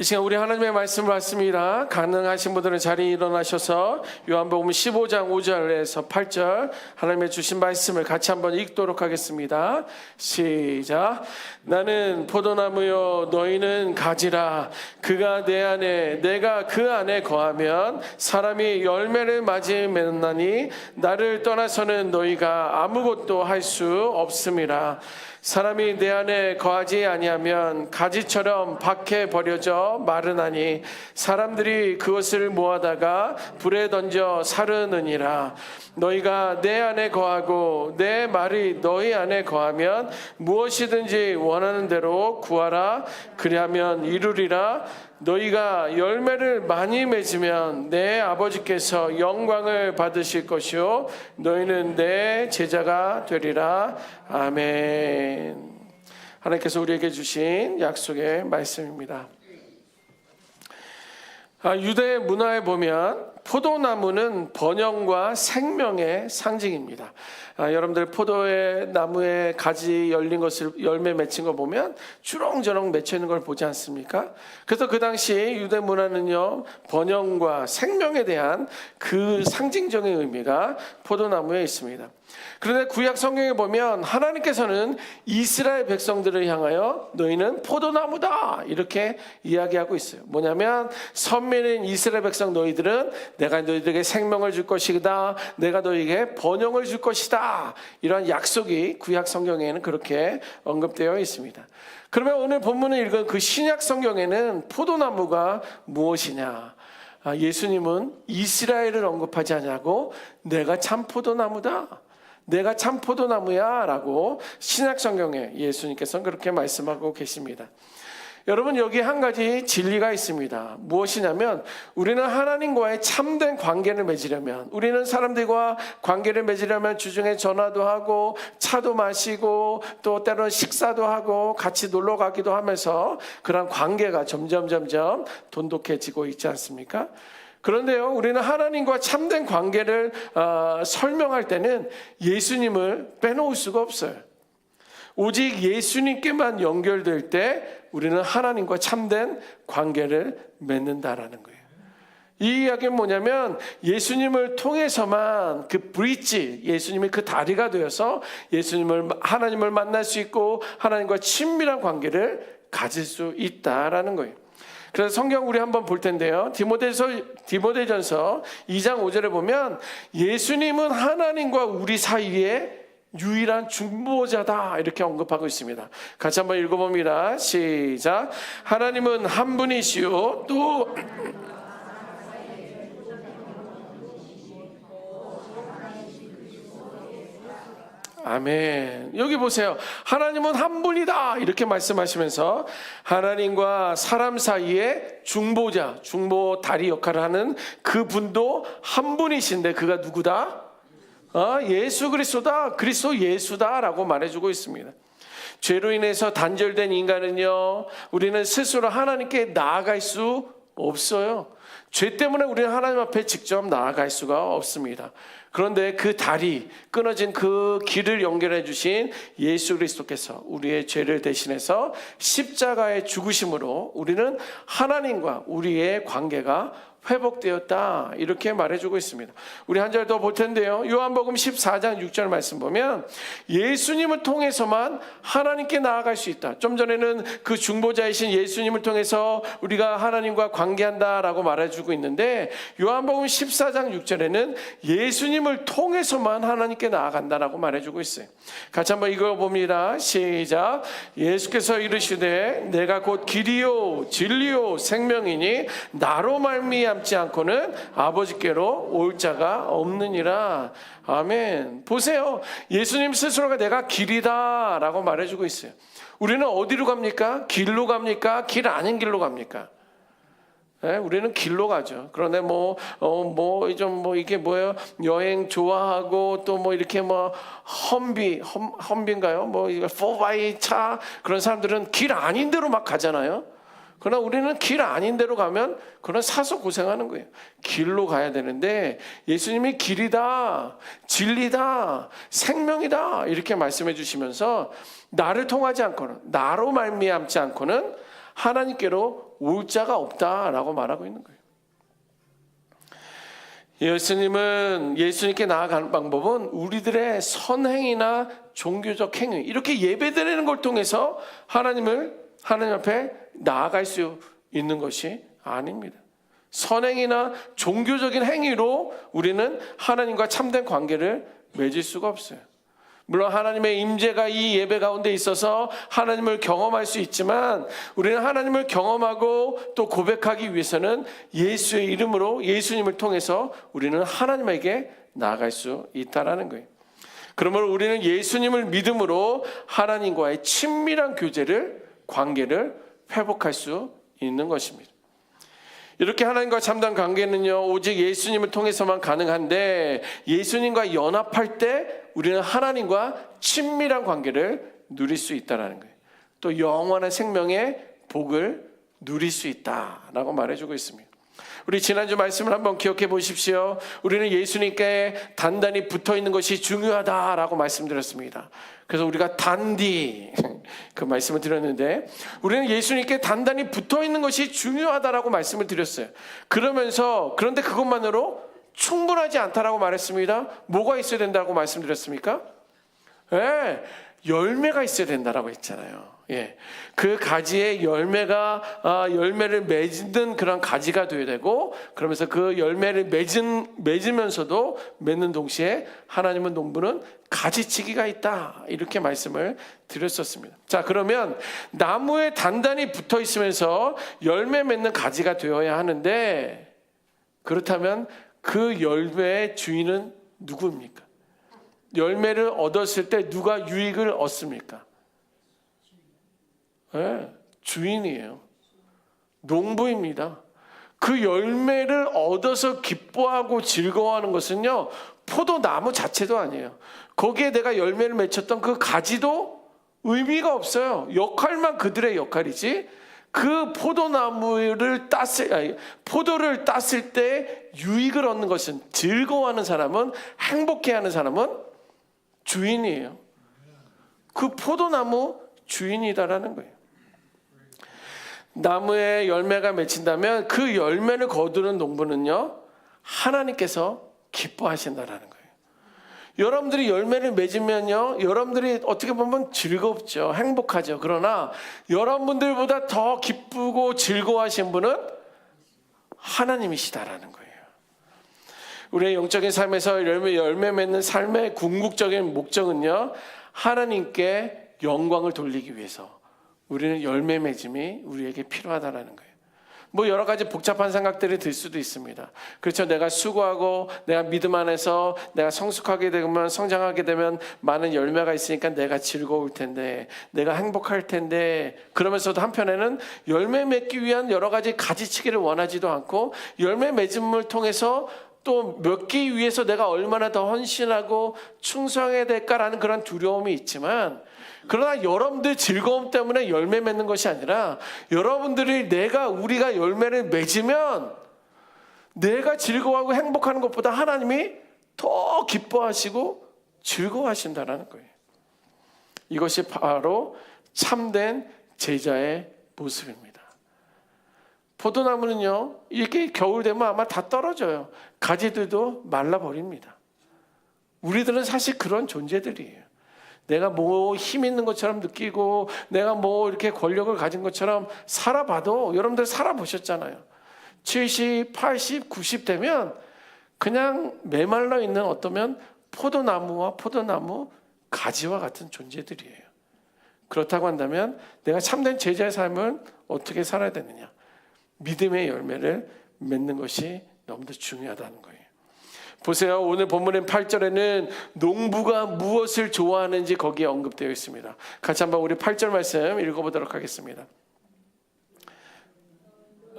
이 시간 우리 하나님의 말씀을 받습니다. 가능하신 분들은 자리에 일어나셔서 요한복음 15장 5절에서 8절 하나님의 주신 말씀을 같이 한번 읽도록 하겠습니다. 시작. 나는 포도나무요 너희는 가지라 그가 내 안에 내가 그 안에 거하면 사람이 열매를 맺나니 나를 떠나서는 너희가 아무것도 할 수 없음이라. 사람이 내 안에 거하지 아니하면 가지처럼 밖에 버려져 마르나니 사람들이 그것을 모아다가 불에 던져 사르느니라. 너희가 내 안에 거하고 내 말이 너희 안에 거하면 무엇이든지 원하는 대로 구하라. 그리하면 이루리라 너희가 열매를 많이 맺으면 내 아버지께서 영광을 받으실 것이요 너희는 내 제자가 되리라 아멘. 하나님께서 우리에게 주신 약속의 말씀입니다. 아, 유대 문화에 보면 포도나무는 번영과 생명의 상징입니다. 아, 여러분들 포도의 나무에 가지 열린 것을 열매 맺힌 거 보면 주렁주렁 맺혀 있는 걸 보지 않습니까? 그래서 그 당시 유대 문화는요 번영과 생명에 대한 그 상징적인 의미가 포도나무에 있습니다. 그런데 구약 성경에 보면 하나님께서는 이스라엘 백성들을 향하여 너희는 포도나무다 이렇게 이야기하고 있어요. 뭐냐면 선민인 이스라엘 백성 너희들은 내가 너희들에게 생명을 줄 것이다. 내가 너희에게 번영을 줄 것이다. 이러한 약속이 구약 성경에는 그렇게 언급되어 있습니다. 그러면 오늘 본문을 읽은 그 신약 성경에는 포도나무가 무엇이냐? 아, 예수님은 이스라엘을 언급하지 않냐고 내가 참 포도나무다. 내가 참 포도나무야 라고 신약 성경에 예수님께서는 그렇게 말씀하고 계십니다. 여러분 여기 한 가지 진리가 있습니다. 무엇이냐면 우리는 하나님과의 참된 관계를 맺으려면 우리는 사람들과 관계를 맺으려면 주중에 전화도 하고 차도 마시고 또 때로는 식사도 하고 같이 놀러 가기도 하면서 그런 관계가 점점 점점 돈독해지고 있지 않습니까? 그런데요, 우리는 하나님과 참된 관계를 어, 설명할 때는 예수님을 빼놓을 수가 없어요. 오직 예수님께만 연결될 때 우리는 하나님과 참된 관계를 맺는다라는 거예요. 이 이야기는 뭐냐면 예수님을 통해서만 그 브릿지, 예수님이 그 다리가 되어서 예수님을 하나님을 만날 수 있고 하나님과 친밀한 관계를 가질 수 있다라는 거예요. 그래서 성경 우리 한번 볼 텐데요. 디모데서 디모데전서 2장 5절에 보면 예수님은 하나님과 우리 사이에 유일한 중보자다 이렇게 언급하고 있습니다. 같이 한번 읽어봅니다. 시작. 하나님은 한 분이시요 또 아멘. 여기 보세요. 하나님은 한 분이다. 이렇게 말씀하시면서 하나님과 사람 사이에 중보자, 중보 다리 역할을 하는 그 분도 한 분이신데 그가 누구다? 어, 예수 그리스도다. 그리스도 예수다라고 말해주고 있습니다. 죄로 인해서 단절된 인간은요, 우리는 스스로 하나님께 나아갈 수 없어요. 죄 때문에 우리는 하나님 앞에 직접 나아갈 수가 없습니다. 그런데 그 다리, 끊어진 그 길을 연결해 주신 예수 그리스도께서 우리의 죄를 대신해서 십자가의 죽으심으로 우리는 하나님과 우리의 관계가 회복되었다. 이렇게 말해주고 있습니다. 우리 한 절 더 볼 텐데요. 요한복음 14장 6절 말씀 보면 예수님을 통해서만 하나님께 나아갈 수 있다. 좀 전에는 그 중보자이신 예수님을 통해서 우리가 하나님과 관계한다라고 말해주고 있는데 요한복음 14장 6절에는 예수님을 통해서만 하나님께 나아간다라고 말해주고 있어요. 같이 한번 읽어봅니다. 시작. 예수께서 이르시되 내가 곧 길이요 진리요 생명이니 나로 말미암 지 않고는 아버지께로 올 자가 없느니라. 아멘. 보세요. 예수님 스스로가 내가 길이다라고 말해주고 있어요. 우리는 어디로 갑니까? 길로 갑니까? 길 아닌 길로 갑니까? 네, 우리는 길로 가죠. 그런데 뭐, 어, 뭐, 좀, 뭐, 이게 뭐예요? 여행 좋아하고 또 뭐, 이렇게 뭐, 험비, 험, 험비인가요? 뭐, 이거 포바이 차, 그런 사람들은 길 아닌 데로 막 가잖아요. 그러나 우리는 길 아닌 데로 가면 그런 사서 고생하는 거예요. 길로 가야 되는데 예수님이 길이다, 진리다, 생명이다 이렇게 말씀해 주시면서 나를 통하지 않고는 나로 말미암지 않고는 하나님께로 올 자가 없다라고 말하고 있는 거예요. 예수님은 예수님께 나아가는 방법은 우리들의 선행이나 종교적 행위 이렇게 예배드리는 걸 통해서 하나님을 하나님 앞에 나아갈 수 있는 것이 아닙니다. 선행이나 종교적인 행위로 우리는 하나님과 참된 관계를 맺을 수가 없어요. 물론 하나님의 임재가 이 예배 가운데 있어서 하나님을 경험할 수 있지만 우리는 하나님을 경험하고 또 고백하기 위해서는 예수의 이름으로 예수님을 통해서 우리는 하나님에게 나아갈 수 있다라는 거예요. 그러므로 우리는 예수님을 믿음으로 하나님과의 친밀한 교제를 관계를 회복할 수 있는 것입니다. 이렇게 하나님과 참된 관계는요, 오직 예수님을 통해서만 가능한데, 예수님과 연합할 때 우리는 하나님과 친밀한 관계를 누릴 수 있다는 거예요. 또 영원한 생명의 복을 누릴 수 있다라고 말해주고 있습니다. 우리 지난주 말씀을 한번 기억해 보십시오. 우리는 예수님께 단단히 붙어 있는 것이 중요하다라고 말씀드렸습니다. 그래서 우리가 단디 그 말씀을 드렸는데 우리는 예수님께 단단히 붙어 있는 것이 중요하다라고 말씀을 드렸어요. 그러면서 그런데 그것만으로 충분하지 않다라고 말했습니다. 뭐가 있어야 된다고 말씀드렸습니까? 예, 열매가 있어야 된다라고 했잖아요. 예, 그 가지에 열매가 아, 열매를 맺는 그런 가지가 되어야 되고 그러면서 그 열매를 맺은 맺으면서도 맺는 동시에 하나님은 농부는 가지치기가 있다 이렇게 말씀을 드렸었습니다. 자 그러면 나무에 단단히 붙어 있으면서 열매 맺는 가지가 되어야 하는데 그렇다면 그 열매의 주인은 누구입니까? 열매를 얻었을 때 누가 유익을 얻습니까? 네, 주인이에요. 농부입니다. 그 열매를 얻어서 기뻐하고 즐거워하는 것은요, 포도나무 자체도 아니에요. 거기에 내가 열매를 맺혔던 그 가지도 의미가 없어요. 역할만 그들의 역할이지. 그 포도나무를 땄을, 아니, 포도를 땄을 때 유익을 얻는 것은 즐거워하는 사람은, 행복해하는 사람은 주인이에요. 그 포도나무 주인이다라는 거예요. 나무에 열매가 맺힌다면 그 열매를 거두는 농부는요, 하나님께서 기뻐하신다라는 거예요. 여러분들이 열매를 맺으면요, 여러분들이 어떻게 보면 즐겁죠. 행복하죠. 그러나 여러분들보다 더 기쁘고 즐거워하신 분은 하나님이시다라는 거예요. 우리의 영적인 삶에서 열매, 열매 맺는 삶의 궁극적인 목적은요, 하나님께 영광을 돌리기 위해서 우리는 열매 맺음이 우리에게 필요하다라는 거예요. 뭐 여러 가지 복잡한 생각들이 들 수도 있습니다. 그렇죠. 내가 수고하고 내가 믿음 안에서 내가 성숙하게 되면 성장하게 되면 많은 열매가 있으니까 내가 즐거울 텐데 내가 행복할 텐데 그러면서도 한편에는 열매 맺기 위한 여러 가지 가지치기를 원하지도 않고 열매 맺음을 통해서 또 맺기 위해서 내가 얼마나 더 헌신하고 충성해야 될까라는 그런 두려움이 있지만 그러나 여러분들 즐거움 때문에 열매 맺는 것이 아니라 여러분들이 내가 우리가 열매를 맺으면 내가 즐거워하고 행복하는 것보다 하나님이 더 기뻐하시고 즐거워하신다는 거예요. 이것이 바로 참된 제자의 모습입니다. 포도나무는요, 이렇게 겨울 되면 아마 다 떨어져요. 가지들도 말라버립니다. 우리들은 사실 그런 존재들이에요. 내가 뭐 힘 있는 것처럼 느끼고 내가 뭐 이렇게 권력을 가진 것처럼 살아봐도 여러분들 살아보셨잖아요. 70, 80, 90 되면 그냥 메말라 있는 어떠면 포도나무와 포도나무 가지와 같은 존재들이에요. 그렇다고 한다면 내가 참된 제자의 삶을 어떻게 살아야 되느냐? 믿음의 열매를 맺는 것이 너무도 중요하다는 거예요. 보세요. 오늘 본문의 8절에는 농부가 무엇을 좋아하는지 거기에 언급되어 있습니다. 같이 한번 우리 8절 말씀 읽어보도록 하겠습니다.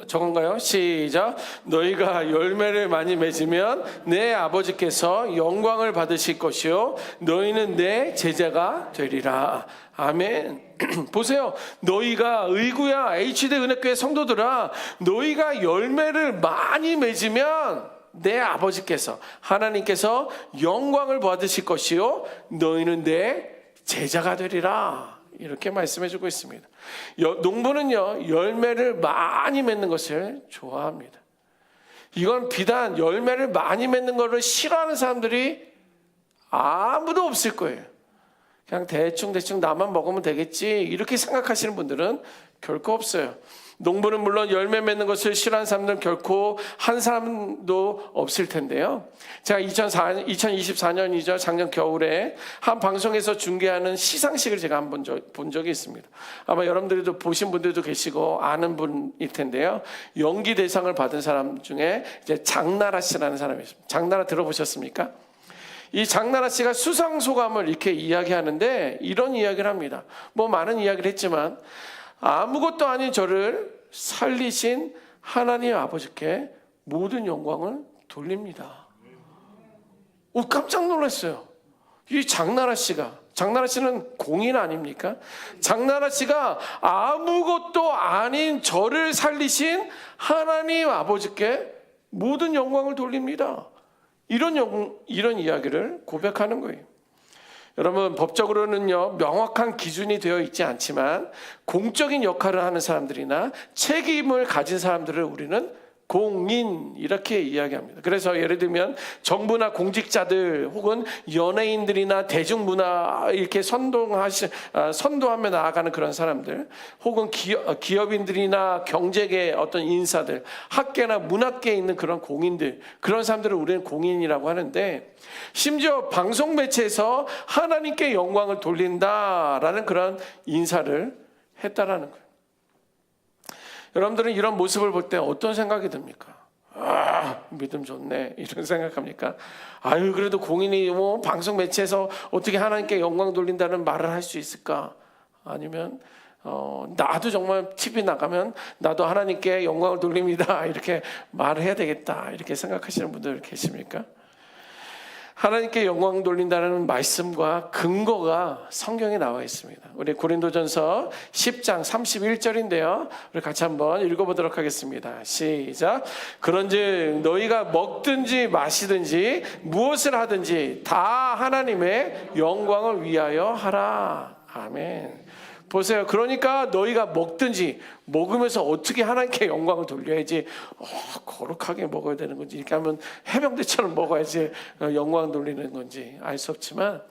저건가요? 시작. 너희가 열매를 많이 맺으면 내 아버지께서 영광을 받으실 것이요. 너희는 내 제자가 되리라. 아멘. 보세요. 너희가 의구야 HD 은혜교회 성도들아, 너희가 열매를 많이 맺으면 내 아버지께서 하나님께서 영광을 받으실 것이요 너희는 내 제자가 되리라 이렇게 말씀해 주고 있습니다. 여- 농부는요 열매를 많이 맺는 것을 좋아합니다. 이건 비단 열매를 많이 맺는 것을 싫어하는 사람들이 아무도 없을 거예요. 그냥 대충 대충 나만 먹으면 되겠지 이렇게 생각하시는 분들은 결코 없어요. 농부는 물론 열매 맺는 것을 싫어하는 사람들은 결코 한 사람도 없을 텐데요. 제가 2004, 2024년이죠. 작년 겨울에 한 방송에서 중계하는 시상식을 제가 한번 적- 본 적이 있습니다. 아마 여러분들도 보신 분들도 계시고 아는 분일 텐데요. 연기 대상을 받은 사람 중에 이제 장나라 씨라는 사람이 있습니다. 장나라 들어보셨습니까? 이 장나라 씨가 수상 소감을 이렇게 이야기하는데 이런 이야기를 합니다. 뭐 많은 이야기를 했지만 아무것도 아닌 저를 살리신 하나님 아버지께 모든 영광을 돌립니다. 오 깜짝 놀랐어요. 이 장나라 씨가 장나라 씨는 공인 아닙니까? 장나라 씨가 아무것도 아닌 저를 살리신 하나님 아버지께 모든 영광을 돌립니다. 이런 영, 이런 이야기를 고백하는 거예요. 여러분 법적으로는요 명확한 기준이 되어 있지 않지만 공적인 역할을 하는 사람들이나 책임을 가진 사람들을 우리는 공인 이렇게 이야기합니다. 그래서 예를 들면 정부나 공직자들 혹은 연예인들이나 대중문화 이렇게 선동하시 아, 선도하며 나아가는 그런 사람들 혹은 기업, 기업인들이나 경제계 어떤 인사들 학계나 문학계에 있는 그런 공인들 그런 사람들을 우리는 공인이라고 하는데 심지어 방송 매체에서 하나님께 영광을 돌린다라는 그런 인사를 했다라는 거예요. 여러분들은 이런 모습을 볼 때 어떤 생각이 듭니까? 아, 믿음 좋네. 이런 생각합니까? 아유, 그래도 공인이 뭐 방송 매체에서 어떻게 하나님께 영광 돌린다는 말을 할 수 있을까? 아니면 어, 나도 정말 TV 나가면 나도 하나님께 영광을 돌립니다. 이렇게 말을 해야 되겠다. 이렇게 생각하시는 분들 계십니까? 하나님께 영광 돌린다는 말씀과 근거가 성경에 나와 있습니다. 우리 고린도전서 10장 31절인데요. 우리 같이 한번 읽어보도록 하겠습니다. 시작. 그런즉 너희가 먹든지 마시든지 무엇을 하든지 다 하나님의 영광을 위하여 하라. 아멘. 보세요. 그러니까 너희가 먹든지 먹으면서 어떻게 하나님께 영광을 돌려야지 어, 거룩하게 먹어야 되는 건지 이렇게 하면 해병대처럼 먹어야지 어, 영광 돌리는 건지 알 수 없지만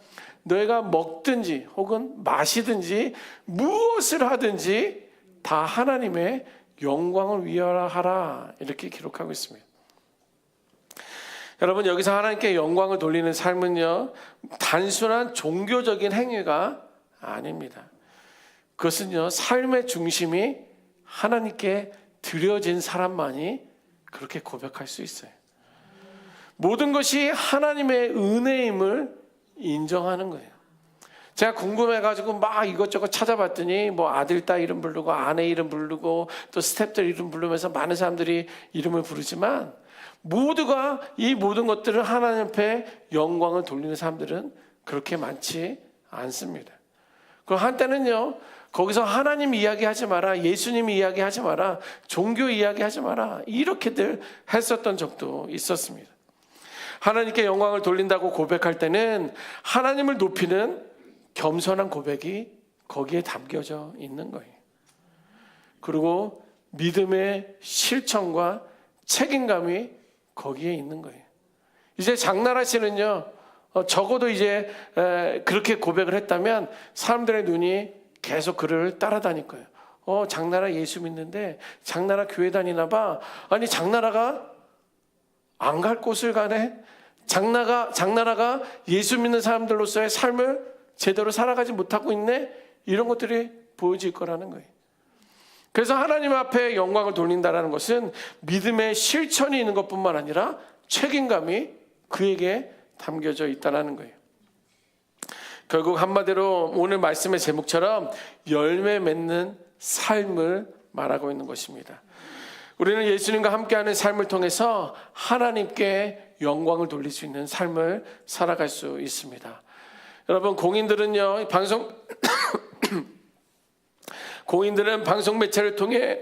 너희가 먹든지 혹은 마시든지 무엇을 하든지 다 하나님의 영광을 위하라 이렇게 기록하고 있습니다. 여러분 여기서 하나님께 영광을 돌리는 삶은요 단순한 종교적인 행위가 아닙니다. 그것은요, 삶의 중심이 하나님께 드려진 사람만이 그렇게 고백할 수 있어요. 모든 것이 하나님의 은혜임을 인정하는 거예요. 제가 궁금해가지고 막 이것저것 찾아봤더니 뭐 아들, 딸 이름 부르고 아내 이름 부르고 또 스탭들 이름 부르면서 많은 사람들이 이름을 부르지만 모두가 이 모든 것들을 하나님 앞에 영광을 돌리는 사람들은 그렇게 많지 않습니다. 그 한때는요, 거기서 하나님 이야기하지 마라, 예수님 이야기하지 마라, 종교 이야기하지 마라, 이렇게들 했었던 적도 있었습니다. 하나님께 영광을 돌린다고 고백할 때는 하나님을 높이는 겸손한 고백이 거기에 담겨져 있는 거예요. 그리고 믿음의 실천과 책임감이 거기에 있는 거예요. 이제 장나라 씨는요, 어, 적어도 이제 에, 그렇게 고백을 했다면 사람들의 눈이 계속 그를 따라다닐 거예요. 어, 장나라 예수 믿는데 장나라 교회 다니나 봐. 아니 장나라가 안 갈 곳을 가네. 장나가 장나라가 예수 믿는 사람들로서의 삶을 제대로 살아가지 못하고 있네. 이런 것들이 보여질 거라는 거예요. 그래서 하나님 앞에 영광을 돌린다라는 것은 믿음의 실천이 있는 것뿐만 아니라 책임감이 그에게 담겨져 있다라는 거예요. 결국 한마디로 오늘 말씀의 제목처럼 열매 맺는 삶을 말하고 있는 것입니다. 우리는 예수님과 함께하는 삶을 통해서 하나님께 영광을 돌릴 수 있는 삶을 살아갈 수 있습니다. 여러분 공인들은요 방송 공인들은 방송 매체를 통해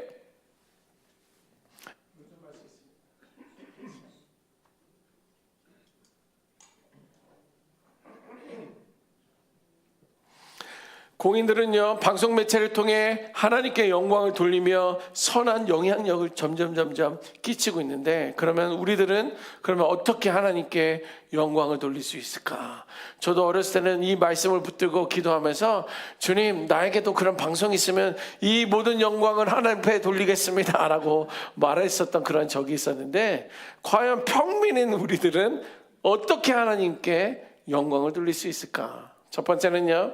공인들은요, 방송 매체를 통해 하나님께 영광을 돌리며 선한 영향력을 점점 점점 끼치고 있는데, 그러면 우리들은 그러면 어떻게 하나님께 영광을 돌릴 수 있을까? 저도 어렸을 때는 이 말씀을 붙들고 기도하면서 주님, 나에게도 그런 방송이 있으면 이 모든 영광을 하나님께 돌리겠습니다. 라고 말했었던 그런 적이 있었는데, 과연 평민인 우리들은 어떻게 하나님께 영광을 돌릴 수 있을까? 첫 번째는요,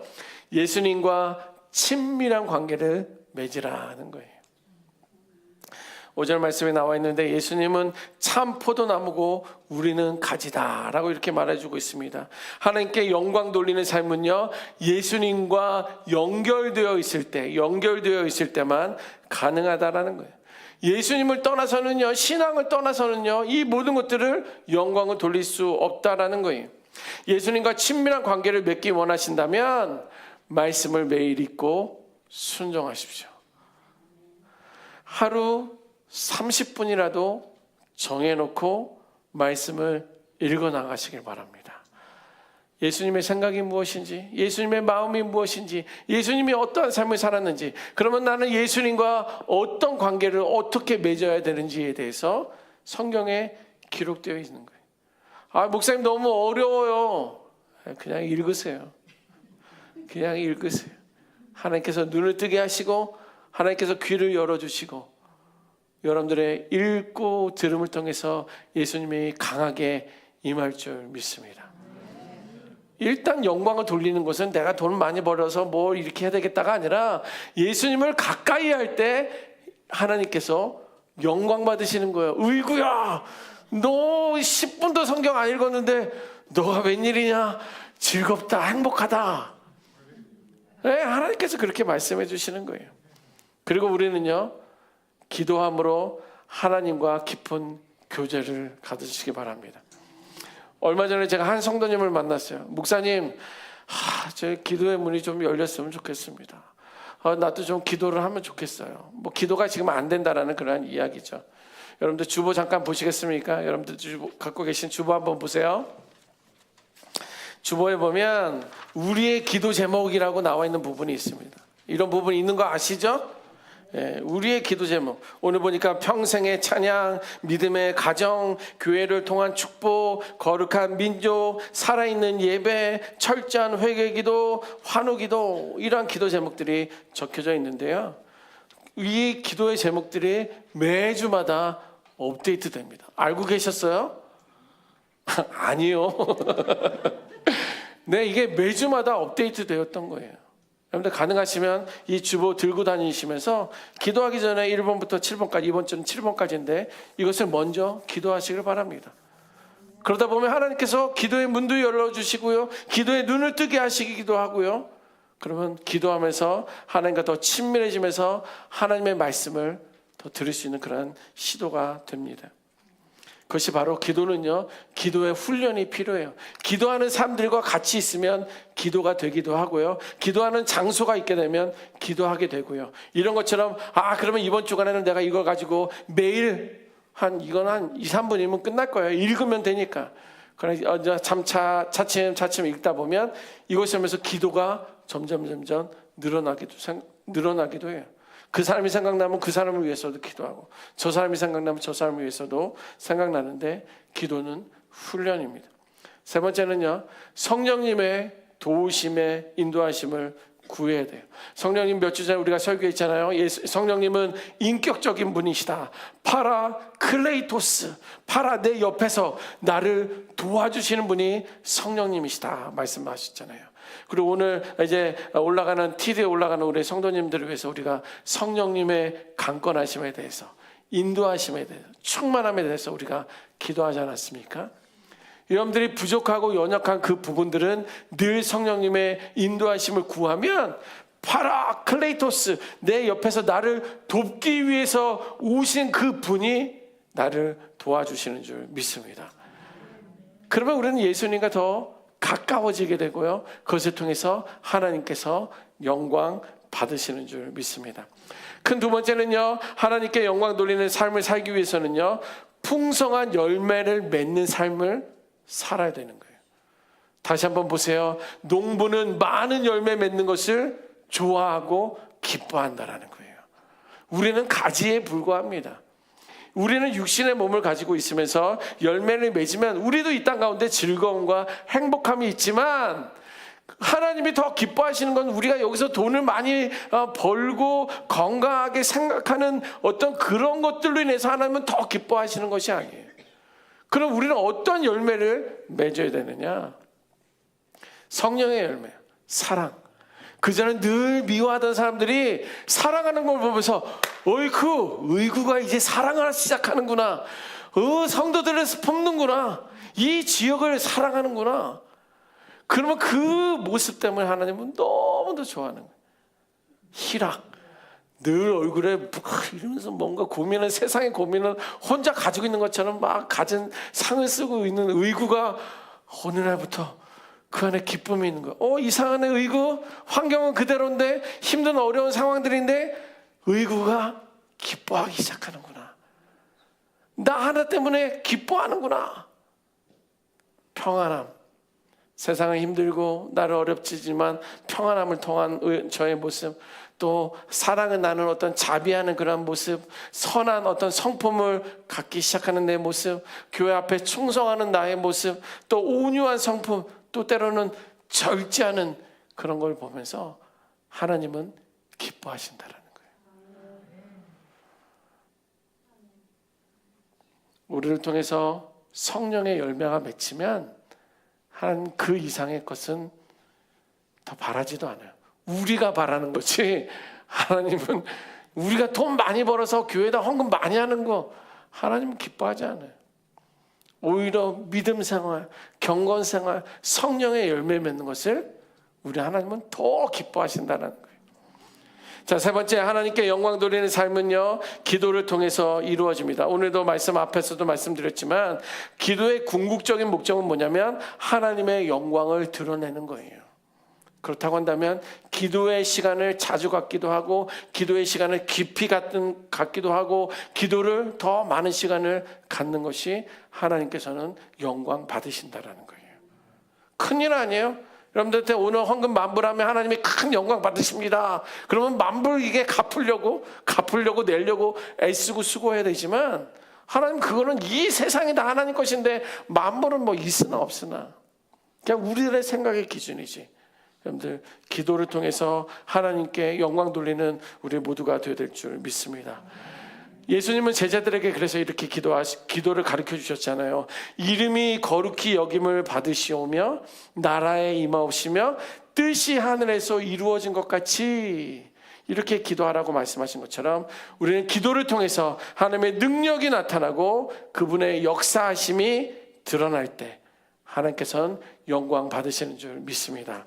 예수님과 친밀한 관계를 맺으라는 거예요. 오절 말씀에 나와 있는데 예수님은 참 포도나무고 우리는 가지다라고 이렇게 말해주고 있습니다. 하나님께 영광 돌리는 삶은요 예수님과 연결되어 있을 때, 연결되어 있을 때만 가능하다라는 거예요. 예수님을 떠나서는요 신앙을 떠나서는요 이 모든 것들을 영광을 돌릴 수 없다라는 거예요. 예수님과 친밀한 관계를 맺기 원하신다면 말씀을 매일 읽고 순종하십시오. 하루 30분이라도 정해놓고 말씀을 읽어 나가시길 바랍니다. 예수님의 생각이 무엇인지, 예수님의 마음이 무엇인지, 예수님이 어떠한 삶을 살았는지, 그러면 나는 예수님과 어떤 관계를 어떻게 맺어야 되는지에 대해서 성경에 기록되어 있는 거예요. 아, 목사님 너무 어려워요. 그냥 읽으세요. 그냥 읽으세요. 하나님께서 눈을 뜨게 하시고, 하나님께서 귀를 열어주시고, 여러분들의 읽고 들음을 통해서 예수님이 강하게 임할 줄 믿습니다. 일단 영광을 돌리는 것은 내가 돈 많이 벌어서 뭘 이렇게 해야 되겠다가 아니라 예수님을 가까이 할 때 하나님께서 영광 받으시는 거예요. 의구야, 너 10분도 성경 안 읽었는데 너가 웬일이냐? 즐겁다, 행복하다. 네, 하나님께서 그렇게 말씀해 주시는 거예요. 그리고 우리는요, 기도함으로 하나님과 깊은 교제를 가지시기 바랍니다. 얼마 전에 제가 한 성도님을 만났어요. 목사님, 하, 제 기도의 문이 좀 열렸으면 좋겠습니다. 아, 나도 좀 기도를 하면 좋겠어요. 뭐 기도가 지금 안 된다라는 그런 이야기죠. 여러분들 주보 잠깐 보시겠습니까? 여러분들 주보, 갖고 계신 주보 한번 보세요. 주보에 보면 우리의 기도 제목이라고 나와 있는 부분이 있습니다. 이런 부분이 있는 거 아시죠? 예, 우리의 기도 제목 오늘 보니까 평생의 찬양, 믿음의 가정, 교회를 통한 축복, 거룩한 민족, 살아있는 예배, 철저한 회개 기도, 환호 기도 이러한 기도 제목들이 적혀져 있는데요. 이 기도의 제목들이 매주마다 업데이트 됩니다. 알고 계셨어요? 아니요. 네, 이게 매주마다 업데이트 되었던 거예요. 여러분들 가능하시면 이 주보 들고 다니시면서 기도하기 전에 1번부터 7번까지, 이번 주는 7번까지인데 이것을 먼저 기도하시길 바랍니다. 그러다 보면 하나님께서 기도의 문도 열어주시고요. 기도의 눈을 뜨게 하시기도 하고요. 그러면 기도하면서 하나님과 더 친밀해지면서 하나님의 말씀을 더 들을 수 있는 그런 시도가 됩니다. 그것이 바로 기도는요, 기도의 훈련이 필요해요. 기도하는 사람들과 같이 있으면 기도가 되기도 하고요. 기도하는 장소가 있게 되면 기도하게 되고요. 이런 것처럼, 아, 그러면 이번 주간에는 내가 이걸 가지고 매일 한, 이건 한 2, 3분이면 끝날 거예요. 읽으면 되니까. 그러나 참차, 차츰, 차츰 읽다 보면 이것을 하면서 기도가 점점, 점점 늘어나기도, 늘어나기도 해요. 그 사람이 생각나면 그 사람을 위해서도 기도하고 저 사람이 생각나면 저 사람을 위해서도 생각나는데 기도는 훈련입니다. 세 번째는요. 성령님의 도우심의 인도하심을 구해야 돼요. 성령님 몇 주 전에 우리가 설교했잖아요. 예수, 성령님은 인격적인 분이시다. 파라 클레이토스. 파라 내 옆에서 나를 도와주시는 분이 성령님이시다. 말씀하셨잖아요. 그리고 오늘 이제 올라가는 TV에 올라가는 우리 성도님들을 위해서 우리가 성령님의 강권하심에 대해서 인도하심에 대해서 충만함에 대해서 우리가 기도하지 않았습니까? 여러분들이 부족하고 연약한 그 부분들은 늘 성령님의 인도하심을 구하면 파라클레이토스 내 옆에서 나를 돕기 위해서 오신 그 분이 나를 도와주시는 줄 믿습니다. 그러면 우리는 예수님과 더 가까워지게 되고요. 그것을 통해서 하나님께서 영광 받으시는 줄 믿습니다. 큰 두 번째는요, 하나님께 영광 돌리는 삶을 살기 위해서는요, 풍성한 열매를 맺는 삶을 살아야 되는 거예요. 다시 한번 보세요. 농부는 많은 열매 맺는 것을 좋아하고 기뻐한다라는 거예요. 우리는 가지에 불과합니다. 우리는 육신의 몸을 가지고 있으면서 열매를 맺으면 우리도 이 땅 가운데 즐거움과 행복함이 있지만 하나님이 더 기뻐하시는 건 우리가 여기서 돈을 많이 어, 벌고 건강하게 생각하는 어떤 그런 것들로 인해서 하나님은 더 기뻐하시는 것이 아니에요. 그럼 우리는 어떤 열매를 맺어야 되느냐? 성령의 열매, 사랑. 그전에 늘 미워하던 사람들이 사랑하는 걸 보면서 어이쿠 의구가 이제 사랑을 시작하는구나. 어 성도들을 품는구나. 이 지역을 사랑하는구나. 그러면 그 모습 때문에 하나님은 너무도 좋아하는 거예요. 희락. 늘 얼굴에 막 이러면서 뭔가 고민을 세상의 고민을 혼자 가지고 있는 것처럼 막 가진 상을 쓰고 있는 의구가 어느 날부터 그 안에 기쁨이 있는 거야. 어 이상한 의구 환경은 그대로인데 힘든 어려운 상황들인데 의구가 기뻐하기 시작하는구나. 나 하나 때문에 기뻐하는구나. 평안함. 세상은 힘들고 나를 어렵지만 평안함을 통한 의- 저의 모습 또 사랑을 나는 어떤 자비하는 그런 모습 선한 어떤 성품을 갖기 시작하는 내 모습 교회 앞에 충성하는 나의 모습 또 온유한 성품 또 때로는 절제하는 그런 걸 보면서 하나님은 기뻐하신다라는 거예요. 우리를 통해서 성령의 열매가 맺히면 하나님 그 이상의 것은 더 바라지도 않아요. 우리가 바라는 거지. 하나님은 우리가 돈 많이 벌어서 교회에다 헌금 많이 하는 거 하나님은 기뻐하지 않아요. 오히려 믿음 생활, 경건 생활, 성령의 열매 맺는 것을 우리 하나님은 더 기뻐하신다는 거예요. 자, 세 번째 하나님께 영광 돌리는 삶은요. 기도를 통해서 이루어집니다. 오늘도 말씀 앞에서도 말씀드렸지만 기도의 궁극적인 목적은 뭐냐면 하나님의 영광을 드러내는 거예요. 그렇다고 한다면 기도의 시간을 자주 갖기도 하고 기도의 시간을 깊이 갖기도 하고 기도를 더 많은 시간을 갖는 것이 하나님께서는 영광 받으신다라는 거예요. 큰일 아니에요? 여러분들한테 오늘 헌금 만불하면 하나님이 큰 영광 받으십니다. 그러면 만불 이게 갚으려고 갚으려고 내려고 애쓰고 수고해야 되지만 하나님 그거는 이 세상이 다 하나님 것인데 만불은 뭐 있으나 없으나 그냥 우리들의 생각의 기준이지. 여러분들 기도를 통해서 하나님께 영광 돌리는 우리 모두가 되어야 될 줄 믿습니다. 예수님은 제자들에게 그래서 이렇게 기도하시, 기도를 가르쳐 주셨잖아요. 이름이 거룩히 여김을 받으시오며 나라에 임하옵시며 뜻이 하늘에서 이루어진 것 같이 이렇게 기도하라고 말씀하신 것처럼 우리는 기도를 통해서 하나님의 능력이 나타나고 그분의 역사하심이 드러날 때 하나님께서는 영광 받으시는 줄 믿습니다.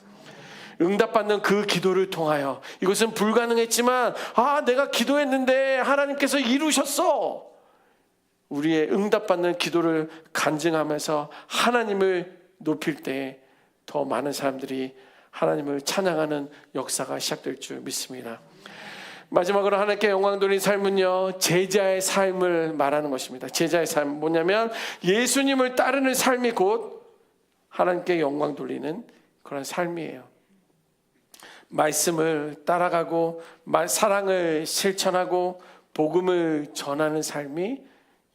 응답받는 그 기도를 통하여 이것은 불가능했지만 아 내가 기도했는데 하나님께서 이루셨어 우리의 응답받는 기도를 간증하면서 하나님을 높일 때더 많은 사람들이 하나님을 찬양하는 역사가 시작될 줄 믿습니다. 마지막으로 하나님께 영광 돌린 삶은요 제자의 삶을 말하는 것입니다. 제자의 삶 뭐냐면 예수님을 따르는 삶이 곧 하나님께 영광 돌리는 그런 삶이에요. 말씀을 따라가고 사랑을 실천하고 복음을 전하는 삶이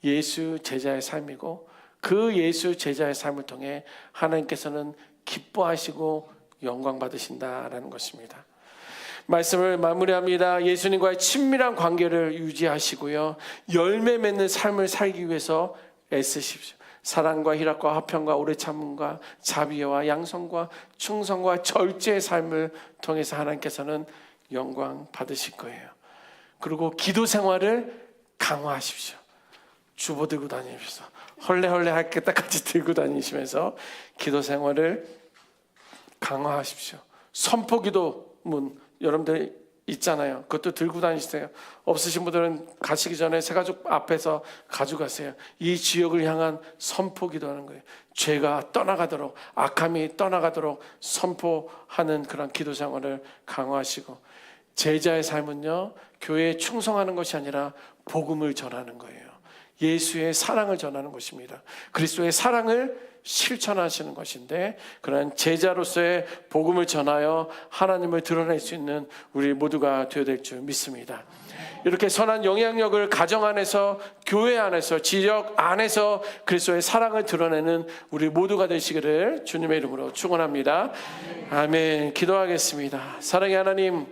예수 제자의 삶이고 그 예수 제자의 삶을 통해 하나님께서는 기뻐하시고 영광 받으신다라는 것입니다. 말씀을 마무리합니다. 예수님과의 친밀한 관계를 유지하시고요. 열매 맺는 삶을 살기 위해서 애쓰십시오. 사랑과 희락과 화평과 오래 참음과 자비와 양성과 충성과 절제의 삶을 통해서 하나님께서는 영광 받으실 거예요. 그리고 기도 생활을 강화하십시오. 주보 들고 다니면서 헐레헐레 할 때까지 들고 다니시면서 기도 생활을 강화하십시오. 선포기도 문 여러분들 있잖아요. 그것도 들고 다니세요. 없으신 분들은 가시기 전에 새가족 앞에서 가져가세요. 이 지역을 향한 선포 기도 하는 거예요. 죄가 떠나가도록 악함이 떠나가도록 선포하는 그런 기도 생활을 강화하시고 제자의 삶은요 교회에 충성하는 것이 아니라 복음을 전하는 거예요. 예수의 사랑을 전하는 것입니다. 그리스도의 사랑을 실천하시는 것인데 그런 제자로서의 복음을 전하여 하나님을 드러낼 수 있는 우리 모두가 되어야 될 줄 믿습니다. 이렇게 선한 영향력을 가정 안에서 교회 안에서 지역 안에서 그리스도의 사랑을 드러내는 우리 모두가 되시기를 주님의 이름으로 축원합니다. 아멘. 기도하겠습니다. 사랑의 하나님